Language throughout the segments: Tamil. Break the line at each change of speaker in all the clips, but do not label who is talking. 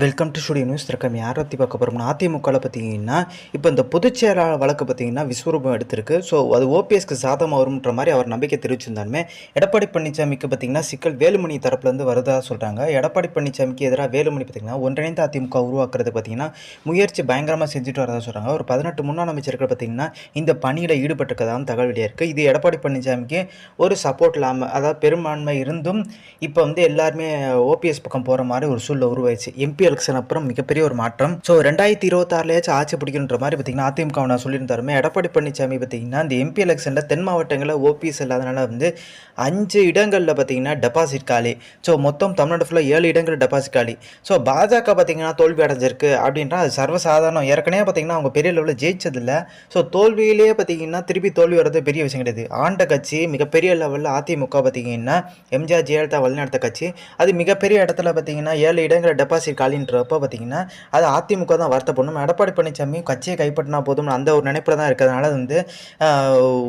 வெல்கம் டு ஸ்டுடியோ நியூஸ் திறக்கம் யாரை பற்றி பார்க்க போகிறோம்னா அதிமுகவில் பார்த்தீங்கன்னா இப்போ இந்த பொதுச் செயலாளர் வழக்கு பார்த்தீங்கன்னா விஸ்வரூபம் எடுத்திருக்கு. ஸோ அது ஓபிஎஸ்க்கு சாதகமாக வரும்ன்ற மாதிரி அவர் நம்பிக்கை தெரிவிச்சிருந்தாலுமே எடப்பாடி பழனிசாமிக்கு பார்த்தீங்கன்னா சிக்கல் வேலுமணி தரப்புலேருந்து வருதா சொல்கிறாங்க எடப்பாடி பழனிசாமிக்கு எதிராக வேலுமணி பார்த்தீங்கன்னா ஒன்றிணைந்த அதிமுக உருவாக்குறது பார்த்தீங்கன்னா முயற்சி பயங்கரமாக செஞ்சுட்டு வரதா சொல்கிறாங்க ஒரு பதினெட்டு முன்னாள் அமைச்சர்கள் பார்த்தீங்கன்னா இந்த பணியில் ஈடுபட்டிருக்கதான் தகவல் வெளியாக இருக்குது இது எடப்பாடி பழனிசாமிக்கு ஒரு சப்போர்ட் இல்லாமல் அதாவது பெரும்பான்மை இருந்தும் இப்போ வந்து எல்லாருமே ஓபிஎஸ் பக்கம் போகிற மாதிரி ஒரு சூழ்நிலை உருவாயிடுச்சு. எம்பி எலெக்ஷன் அப்புறம் மிகப்பெரிய ஒரு மாற்றம். ஸோ ரெண்டாயிரத்தி இருபத்தாறுலயாச்சும் ஆட்சி பிடிக்கணுன்ற மாதிரி பார்த்தீங்கன்னா அதிமுக நான் சொல்லியிருந்தாருமே எடப்பாடி பழனிசாமி பார்த்தீங்கன்னா இந்த எம்பி எலெக்ஷனில் தென் மாவட்டங்களில் ஓபிஎஸ் இல்லாதனால வந்து அஞ்சு இடங்களில் பார்த்தீங்கன்னா டெபாசிட் காலி. ஸோ மொத்தம் தமிழ்நாடு ஃபுல்லாக ஏழு இடங்கள் டெபாசிட் காலி. ஸோ பாஜக பார்த்தீங்கன்னா தோல்வி அடைஞ்சிருக்கு அப்படின்றா அது சர்வசாதாரணம். ஏற்கனவே பார்த்தீங்கன்னா அவங்க பெரிய லெவலில் ஜெயிச்சதில்ல. ஸோ தோல்வியிலேயே பார்த்தீங்கன்னா திருப்பி தோல்வி வர்றது பெரிய விஷயம் கிடையாது. ஆண்ட கட்சி மிகப்பெரிய லெவலில் அதிமுக பார்த்தீங்கன்னா எம்ஜிஆர் ஜெயலலிதா வழிநடத்த கட்சி அது மிகப்பெரிய இடத்துல பார்த்தீங்கன்னா ஏழு இடங்கள் டெபாசிட் காலின்றப்ப பார்த்தீங்கன்னா அது அதிமுக தான் வருத்தப்படணும் எடப்பாடி பழனிசாமி கட்சியை கைப்பற்றினா போதும் அந்த ஒரு நினைப்பில் தான் இருக்கிறதுனால வந்து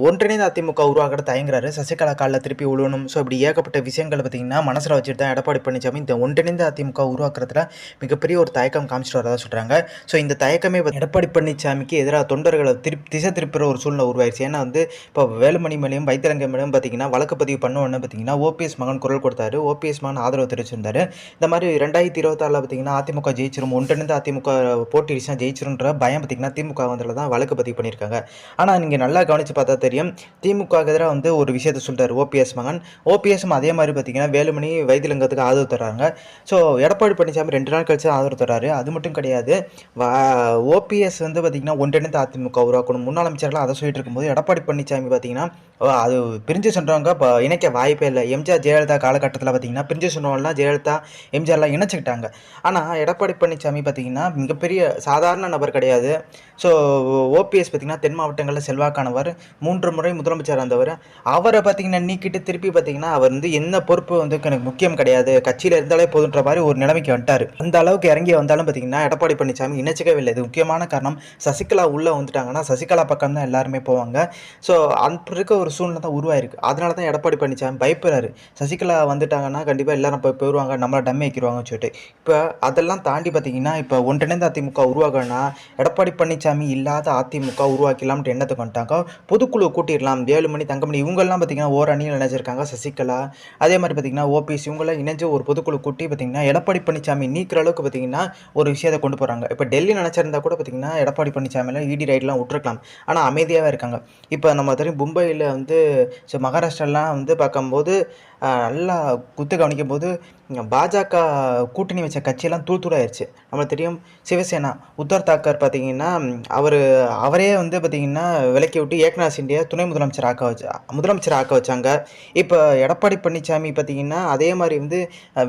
ஒன்றிணைந்த அதிமுக உருவாக்கிற தயங்குறாரு. சசிகலா காலில் திருப்பி உழுவணும் ஸோ இப்படி ஏகப்பட்ட விஷயங்கள் பார்த்தீங்கன்னா மனசில் வச்சுட்டு தான் எடப்பாடி பழனிசாமி இந்த ஒன்றிணைந்த அதிமுக உருவாக்குறதுல மிகப்பெரிய ஒரு தயக்கம் காமிச்சிட்டு வரதா சொல்கிறாங்க ஸோ இந்த தயக்கமே எடப்பாடி பழனிசாமிக்கு எதிராக தொண்டர்களை திருப்பி திசை திருப்புற ஒரு சூழ்நிலை உருவாயிருச்சு. ஏன்னா வந்து இப்போ வேலுமணி மேலேயும் வைத்தியரங்க மேலேயும் பார்த்தீங்கன்னா வழக்கு பதிவு பண்ண உடனே பார்த்தீங்கன்னா ஓபிஎஸ் மகன் குரல் கொடுத்தாரு. ஓபிஎஸ் மகன் ஆதரவு தெரிவிச்சிருந்தாரு. இந்த மாதிரி ரெண்டாயிரத்தி இருபத்தாறில் பார்த்தீங்கன்னா அதிமுக ஜெயிச்சிரும். ஒன்றிணைந்து அதிமுக போட்டிடுச்சுனா ஜெயிச்சிருன்ற பயம் பார்த்தீங்கன்னா திமுக வந்ததில் தான் வழக்கு பதிவு பண்ணியிருக்காங்க. ஆனால் நீங்கள் நல்லா கவனித்து பார்த்தா தெரியும் திமுக எதிராக வந்து ஒரு விஷயத்தை சொல்கிறார் ஓபிஎஸ் மகன். ஓபிஎஸும் அதே மாதிரி பார்த்தீங்கன்னா வேலுமணி வைத்தியலிங்கத்துக்கு ஆதரவு தர்றாங்க. ஸோ எடப்பாடி பழனிசாமி ரெண்டு நாள் கழிச்சு ஆதரவு தர்றாரு. அது மட்டும் கிடையாது ஓபிஎஸ் வந்து பார்த்தீங்கன்னா ஒன்றிணைந்து அதிமுக உருவாக்கணும். முன்னாள் அமைச்சர்லாம் அதை சொல்லிட்டு இருக்கும்போது எடப்பாடி பழனிசாமி பார்த்தீங்கன்னா அது பிரிஞ்சு சென்றவங்க இப்போ இணைக்க வாய்ப்பே இல்லை. எம்ஜிஆர் ஜெயலலிதா காலகட்டத்தில் பார்த்தீங்கன்னா பிரிஞ்சு சொன்னவங்கலாம் ஜெயலலிதா எம்ஜிஆர்லாம் இணைச்சிக்கிட்டாங்க. ஆனால் எடப்பாடி பழனிசாமி பார்த்தீங்கன்னா மிகப்பெரிய சாதாரண நபர் கிடையாது. ஸோ ஓபிஎஸ் பார்த்தீங்கன்னா தென் மாவட்டங்களில் செல்வாக்கானவர் மூன்று முறை முதலமைச்சர் இருந்தவர். அவரை பார்த்தீங்கன்னா நீக்கிட்டு திருப்பி பார்த்தீங்கன்னா அவர் வந்து என்ன பொறுப்பு வந்து எனக்கு முக்கியம் கிடையாது. கட்சியில் இருந்தாலே போதுன்ற மாதிரி ஒரு நிலைமைக்கு வந்துட்டார். அந்த அளவுக்கு இறங்கி வந்தாலும் பார்த்தீங்கன்னா எடப்பாடி பழனிசாமி இணைச்சிக்கவே இல்லை இது முக்கியமான காரணம். சசிகலா உள்ளே வந்துட்டாங்கன்னா சசிகலா பக்கம் தான் எல்லாருமே போவாங்க. ஸோ அப்படி இருக்க ஒரு சூழ்நிலை தான் உருவாயிருக்கு. அதனால தான் எடப்பாடி பழனிசாமி பயப்படுறாரு. சசிகலா வந்துட்டாங்கன்னா கண்டிப்பாக எல்லாரும் போய் போயிடுவாங்க நம்மளை டம்மி வைக்கிடுவாங்கன்னு சொல்லிட்டு. இப்போ அதெல்லாம் தாண்டி பார்த்தீங்கன்னா இப்போ ஒன்றிணைந்த அதிமுக உருவாகணும்னா எடப்பாடி பழனிசாமி இல்லாத அதிமுக உருவாக்கலாம்ட்டு எண்ணத்தை வந்துட்டாங்க? பொதுக்குழு கூட்டிடலாம். வேலுமணி தங்கமணி இவங்கெல்லாம் பார்த்தீங்கன்னா ஓர் அணியில் இணைஞ்சிருக்காங்க. சசிகலா அதே மாதிரி பார்த்தீங்கன்னா ஓபிஎஸ் இவங்கெல்லாம் இணைஞ்சு ஒரு பொதுக்குழு கூட்டி பார்த்தீங்கன்னா எடப்பாடி பழனிசாமி நீக்கிற அளவுக்கு பார்த்தீங்கன்னா ஒரு விஷயத்தை கொண்டு போகிறாங்க இப்போ டெல்லி நினச்சிருந்தா கூட பார்த்தீங்கன்னா எடப்பாடி பழனிசாமியில் இடி ரைட்லாம் விட்டுருக்கலாம். ஆனால் அமைதியாகவே இருக்காங்க. இப்போ நம்ம தெரியும் மும்பையில் வந்து ஸோ மகாராஷ்டிராலாம் வந்து பார்க்கும்போது நல்லா குத்து கவனிக்கும் போது பாஜக கூட்டணி வச்ச கட்சியெல்லாம் தூள் தூளாயிருச்சு நம்மளுக்கு தெரியும் சிவசேனா உத்தர் தாக்கர் பார்த்தீங்கன்னா அவர் அவரே வந்து பார்த்தீங்கன்னா விலக்கி விட்டு ஏக்நாத் சிண்டியா துணை முதலமைச்சர் ஆக்க வச்சு முதலமைச்சர் ஆக்க வச்சாங்க. இப்போ எடப்பாடி பழனிசாமி பார்த்தீங்கன்னா அதே மாதிரி வந்து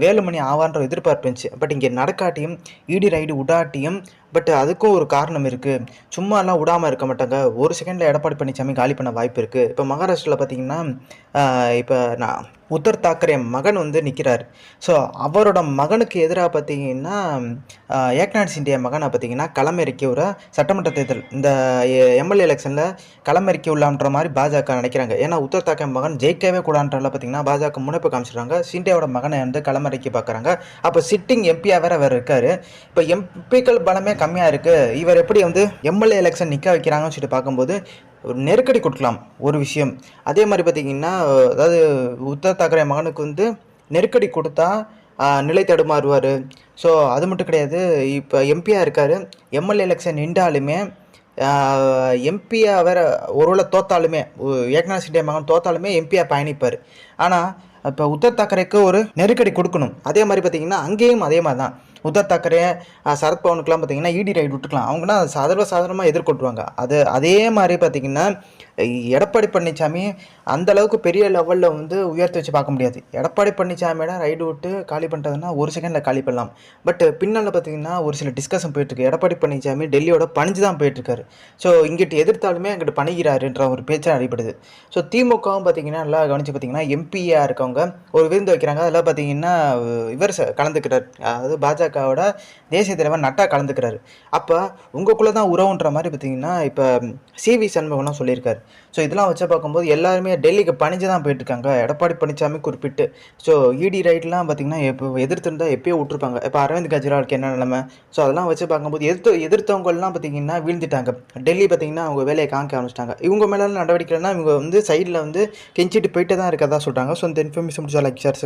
வேலுமணி ஆவான்ற எதிர்பார்ப்பு இருந்துச்சு. பட் இங்கே நடக்காட்டியும் இடி ரைடு உடாட்டியும் பட் அதுக்கும் ஒரு காரணம் இருக்குது சும்மாலாம் விடாமல் இருக்க மாட்டாங்க. ஒரு செகண்டில் எடப்பாடி பழனிசாமி காலி பண்ண வாய்ப்பு இருக்குது இப்போ மகாராஷ்டிராவில் பார்த்தீங்கன்னா இப்போ நான் உத்தர் தாக்கரே மகன் வந்து நிற்கிறார் ஸோ அவரோட மகனுக்கு எதிராக பார்த்தீங்கன்னா ஆஹ், ஏக்நாத் சிண்டியா மகனை பார்த்தீங்கன்னா களமிறக்கி ஒரு சட்டமன்ற தேர்தல் இந்த எம்எல்ஏ எலெக்ஷனில் களமிறக்கி உள்ளான்ற மாதிரி பாஜக நினைக்கிறாங்க. ஏன்னா உத்தர் தாக்கரே மகன் ஜெயிக்கவே கூடாதுன்றல பார்த்தீங்கன்னா பாஜக முனைப்பு காமிச்சிடுறாங்க. சிண்டியாவோட மகனை வந்து களமிறக்கி பார்க்குறாங்க. அப்போ சிட்டிங் எம்பியாக வேற வேறு இருக்கார். இப்போ எம்பிக்கள் பலமே கம்மியாக இருக்குது இவர் எப்படி வந்து எம்எல்ஏ எலெக்ஷன் நிற்க வைக்கிறாங்கன்னு சொல்லிட்டு பார்க்கும்போது ஒரு நெருக்கடி கொடுக்கலாம் ஒரு விஷயம். அதே மாதிரி பார்த்தீங்கன்னா அதாவது உத்தர் தாக்கரே மகனுக்கு வந்து நெருக்கடி கொடுத்தா நிலை தடுமாறுவார். ஸோ அது மட்டும் கிடையாது. இப்போ எம்பியாக இருக்கார். எம்எல்ஏ எலெக்ஷன் நின்றாலுமே எம்பியாக வேற ஒருவேளை தோத்தாலுமே ஏக்நாத் சிண்டே மகன் தோத்தாலுமே எம்பியாக பயணிப்பார். ஆனால் இப்போ உத்தர் தாக்கரேக்கு ஒரு நெருக்கடி கொடுக்கணும். அதே மாதிரி பார்த்தீங்கன்னா அங்கேயும் அதே மாதிரி தான் உத்தவ் தாக்கரே சரத்பவனுக்குலாம் பார்த்தீங்கன்னா இடி ரைடு விட்டுக்கலாம் அவங்கன்னா சதர்வ சாதாரணமாக எதிர்கொட்டுவாங்க. அது அதே மாதிரி பார்த்திங்கன்னா எடப்பாடி பழனிசாமி அந்த அளவுக்கு பெரிய லெவலில் வந்து உயர்த்தி வச்சு பார்க்க முடியாது. எடப்பாடி பழனிசாமியோட ரைடு விட்டு காலி பண்ணுறதுனா ஒரு செகண்டில் காலி பண்ணலாம். பட் பின்னால் பார்த்தீங்கன்னா ஒரு சில டிஸ்கஷன் போயிட்டுருக்கு. எடப்பாடி பழனிசாமி டெல்லியோட பணிஞ்சு தான் போயிட்டுருக்காரு. ஸோ இங்கிட்டு எதிர்த்தாலுமே அங்கிட்டு பணிகிறாருன்ற ஒரு பேச்சாக அடிப்படுது ஸோ திமுகவும் பார்த்தீங்கன்னா நல்லா கவனித்து பார்த்திங்கன்னா எம்பியாக இருக்கவங்க ஒரு விருந்து வைக்கிறாங்க. அதில் பார்த்தீங்கன்னா இவர் கலந்துக்கிறார். அதாவது பாஜக பாஜகவோட தேசிய தலைவர் நட்டா கலந்துக்கிறாரு. அப்போ உங்களுக்குள்ளே தான் உறவுன்ற மாதிரி பார்த்தீங்கன்னா இப்போ சிவி சண்முகம்லாம் சொல்லியிருக்காரு. ஸோ இதெல்லாம் வச்சு பார்க்கும்போது எல்லாருமே டெல்லிக்கு பணிஞ்சு தான் போயிட்டுருக்காங்க. எடப்பாடி பழனிசாமி குறிப்பிட்டு. ஸோ இடி ரைட்லாம் பார்த்தீங்கன்னா எப்போ எதிர்த்துருந்தா எப்பயோ விட்டுருப்பாங்க. இப்போ அரவிந்த் கெஜ்ரிவாலுக்கு என்ன நிலைமை? ஸோ அதெல்லாம் வச்சு பார்க்கும்போது எதிர்த்து எதிர்த்தவங்கலாம் பார்த்தீங்கன்னா வீழ்ந்துட்டாங்க. டெல்லி பார்த்தீங்கன்னா அவங்க வேலையை காமிக்க ஆரம்பிச்சிட்டாங்க. இவங்க மேலே நடவடிக்கைனா இவங்க வந்து சைடில் வந்து கெஞ்சிட்டு போயிட்டு தான் இருக்கதா சொல்கிறாங்க ஸோ இந்த இன்ஃபர்மேஷன் முடிச்சா லைக் ஷேர்